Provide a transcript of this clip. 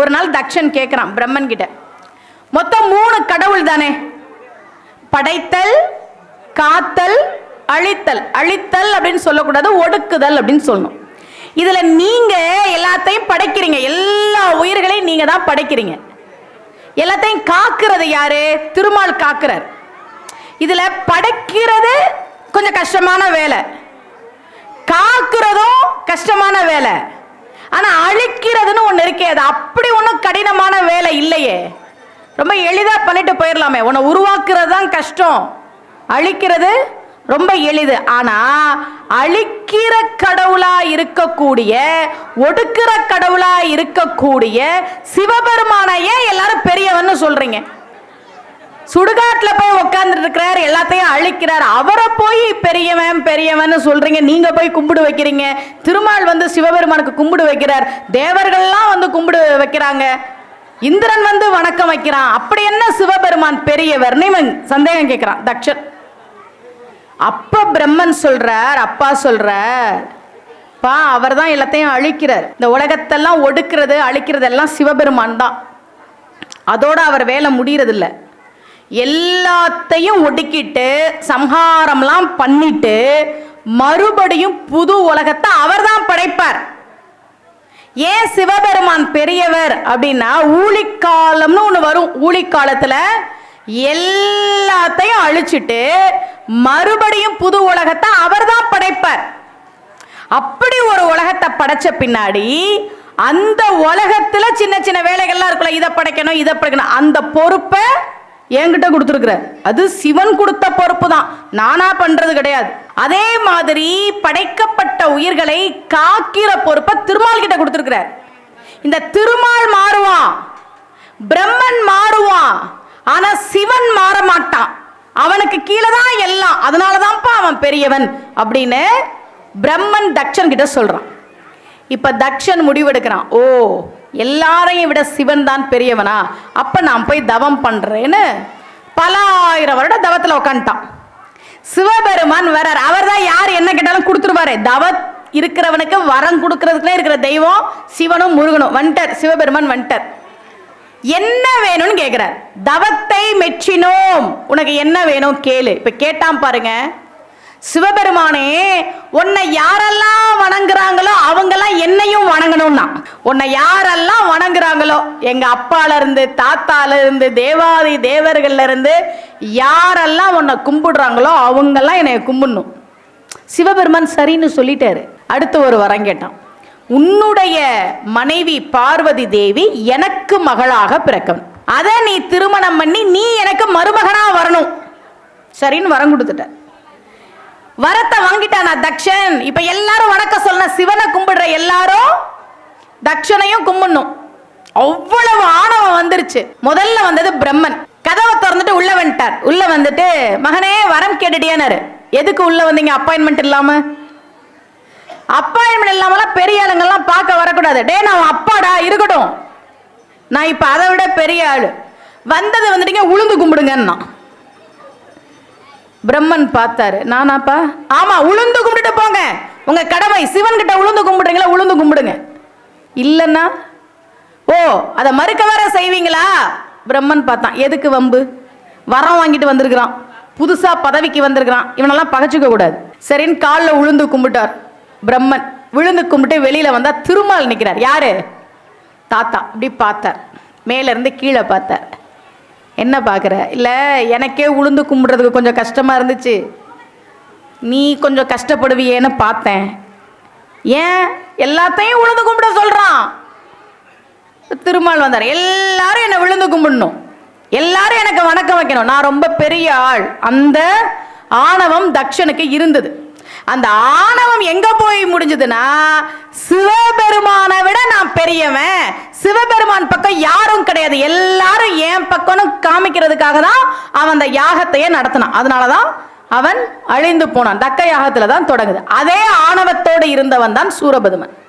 ஒரு நாள் தக்ஷன் கேட்குறான் பிரம்மன் கிட்ட. மொத்தம் மூணு கடவுள் தானே? படைத்தல் காத்தல் அழித்தல். அழித்தல் அப்படின்னு சொல்லக்கூடாது ஒடுக்குதல் அப்படின்னு சொல்லணும். இதுல நீங்க எல்லாத்தையும் படைக்கிறீங்க. எல்லா உயிர்களையும் நீங்க தான் படைக்கிறீங்க. எல்லாத்தையும் காக்குறது யாரு? திருமால் காக்குறார். இதுல படைக்கிறது கொஞ்சம் கஷ்டமான வேலை. காக்குறதும் கஷ்டமான வேலை. ஆனா அழிக்கிறதுன்னு ஒண்ணு இருக்கே அது அப்படி ஒன்றும் கடினமான வேலை இல்லையே. ரொம்ப எளிதா பண்ணிட்டு போயிடலாமே உன்னை உருவாக்குறது தான் கஷ்டம். அழிக்கிறது ரொம்ப எளிது. ஆனா அழிக்கிற கடவுளா இருக்கக்கூடிய ஒடுக்கிற கடவுளா இருக்கக்கூடிய சிவபெருமானையே ஏன் எல்லாரும் பெரியவன்னு சொல்றீங்க. சுடுகாட்டுல போய் உட்கார்ந்துட்டு இருக்கிறார் எல்லாத்தையும் அழிக்கிறார். அவரை போய் பெரியவன் பெரியவன் சொல்றீங்க. நீங்க போய் கும்பிடு வைக்கிறீங்க. திருமால் வந்து சிவபெருமானுக்கு கும்பிடு வைக்கிறார். தேவர்கள்லாம் வந்து கும்பிடு வைக்கிறாங்க. இந்திரன் வந்து வணக்கம் வைக்கிறான். அப்படி என்ன சிவபெருமான் பெரியவர்? இவன் சந்தேகம் கேட்கிறான். தக்ஷன். அப்ப பிரம்மன் சொல்றார் அப்பா சொல்றார் பா அவர் தான் எல்லாத்தையும் அழிக்கிறார். இந்த உலகத்தெல்லாம் ஒடுக்கிறது அழிக்கிறது எல்லாம் சிவபெருமான் தான். அதோட அவர் வேலை முடியறதில்லை. எல்லாத்தையும் ஒடுக்கிட்டு சம்ஹாரம்லாம் பண்ணிட்டு மறுபடியும் புது உலகத்தை அவர் தான் படைப்பார். ஏன் சிவபெருமான் பெரியவர் அப்படின்னா ஊழிக்காலம்னு ஒன்று வரும். ஊழிக்காலத்தில் எல்லாத்தையும் அழிச்சிட்டு மறுபடியும் புது உலகத்தை அவர் தான் படைப்பார். அப்படி ஒரு உலகத்தை படைச்ச பின்னாடி அந்த உலகத்தில் சின்ன சின்ன வேலைகள்லாம் இருக்குல்ல இதை படைக்கணும் இதை படைக்கணும் அந்த பொறுப்பை என்கிட்ட கொடுத்துருக்குற. அது சிவன் கொடுத்த பொறுப்பு தான் நானா பண்றது கிடையாது. அதே மாதிரி படைக்கப்பட்ட உயிர்களை காக்கிற பொறுப்பை திருமால் கிட்ட கொடுத்துருக்கிறார். இந்த திருமால் மாறுவான். பிரம்மன் மாறுவான். ஆனா சிவன் மாற மாட்டான். அவனுக்கு கீழே தான் எல்லாம். அதனால தான்ப்பா அவன் பெரியவன் அப்படின்னு பிரம்மன் தக்ஷன் கிட்ட சொல்றான். இப்ப தக்ஷன் முடிவெடுக்கிறான். ஓ எல்லாரையும் விட சிவன் தான் பெரியவனா. அப்போ நான் போய் தவம் பண்ணுறேன்னு பல ஆயிரம் வருடம் தவத்தில் உட்காந்துட்டான் சிவபெருமான் வரார் அவர் தான் யார் என்ன கேட்டாலும் கொடுத்துருவாரு. தவ இருக்கிறவனுக்கு வரம் கொடுக்கறதுக்குலாம் இருக்கிற தெய்வம் சிவனும் முருகனும். வந்துட்டார். சிவபெருமான் வந்துட்டார். என்ன வேணும்னு கேட்குறார் தவத்தை மெச்சினோம். உனக்கு என்ன வேணும் கேளு. இப்போ கேட்டான் பாருங்க. சிவபெருமானே உன்னை யாரெல்லாம் வணங்குறாங்களோ அவங்கெல்லாம் என்னையும் வணங்கணும்னா. உன்னை யாரெல்லாம் வணங்குறாங்களோ எங்க அப்பால இருந்து தாத்தால இருந்து தேவாதி தேவர்கள்ல இருந்து யாரெல்லாம் உன்னை கும்பிடுறாங்களோ அவங்கெல்லாம் என்னை கும்பிடணும். சிவபெருமான் சரின்னு சொல்லிட்டாரு. அடுத்து ஒரு வரம் கேட்டான். உன்னுடைய மனைவி பார்வதி தேவி எனக்கு மகளாக பிறக்கணும் அதை நீ திருமணம் பண்ணி நீ எனக்கு மருமகனா வரணும். சரின்னு வரம் கொடுத்துட்ட. வரத்தை வாங்கிட்டானா தக்ஷன். இப்ப எல்லாரும் வணக்கம் சொன்ன சிவனை கும்பிடுற எல்லாரும் தக்ஷனையும் கும்பிடணும். அவ்வளவு ஆணவம் வந்துருச்சு. முதல்ல வந்தது பிரம்மன். கதவை திறந்துட்டு உள்ள வந்துட்டார். உள்ள வந்துட்டு மகனே வரம் கேட்டுட்டியானாரு. எதுக்கு உள்ள வந்தீங்க? அப்பாயின்மெண்ட் இல்லாம? அப்பாயின்மெண்ட் இல்லாமலாம் பெரிய ஆளுங்கெல்லாம் பார்க்க வரக்கூடாது. டே நான் அப்பாடா இருக்கட்டும். நான் இப்ப அதை விட பெரிய ஆளு. வந்தது வந்துட்டீங்க உளுந்து கும்பிடுங்கன்னா பிரம்மன் பார்த்தாரு. நானாப்பா? ஆமா உளுந்து கும்பிட்டு போங்க. உங்க கடமை சிவன் கிட்ட உளுந்து கும்பிடுறீங்களா? உளுந்து கும்பிடுங்க. இல்லைன்னா ஓ அதை மறுக்க வேற செய்வீங்களா? பிரம்மன் பார்த்தான். எதுக்கு வம்பு? வரம் வாங்கிட்டு வந்திருக்கிறான். புதுசா பதவிக்கு வந்திருக்கிறான். இவனெல்லாம் பகச்சுக்க கூடாது. சரின்னு காலில் உளுந்து கும்பிட்டார் பிரம்மன். விழுந்து கும்பிட்டு வெளியில வந்தா திருமால் நிற்கிறார் யாரு? தாத்தா. இப்படி பார்த்தார். மேலேருந்து கீழே பார்த்தார். என்ன பார்க்குற? இல்லை எனக்கே உளுந்து கும்பிட்றதுக்கு கொஞ்சம் கஷ்டமாக இருந்துச்சு. நீ கொஞ்சம் கஷ்டப்படுவியேன்னு பார்த்தேன். ஏன்? எல்லாத்தையும் உளுந்து கும்பிட சொல்கிறான் திருமால் வந்தார் எல்லாரும் என்னை விழுந்து கும்பிடணும். எல்லாரும் எனக்கு வணக்கம் வைக்கணும். நான் ரொம்ப பெரிய ஆள். அந்த ஆணவம் தக்ஷனுக்கு இருந்தது. அந்த ஆணவம் எங்க போய் முடிஞ்சதுன்னா சிவபெருமானை விட நான் பெரியவன். சிவபெருமான் பக்கம் யாரும் கிடையாது. எல்லாரும் என் பக்கம்னு காமிக்கிறதுக்காக தான் அவன் அந்த யாகத்தையே நடத்தினான். அதனாலதான் அவன் அழிந்து போனான். தக்க யாகத்துல தான் தொடங்குது. அதே ஆணவத்தோடு இருந்தவன் தான் சூரபதுமன்.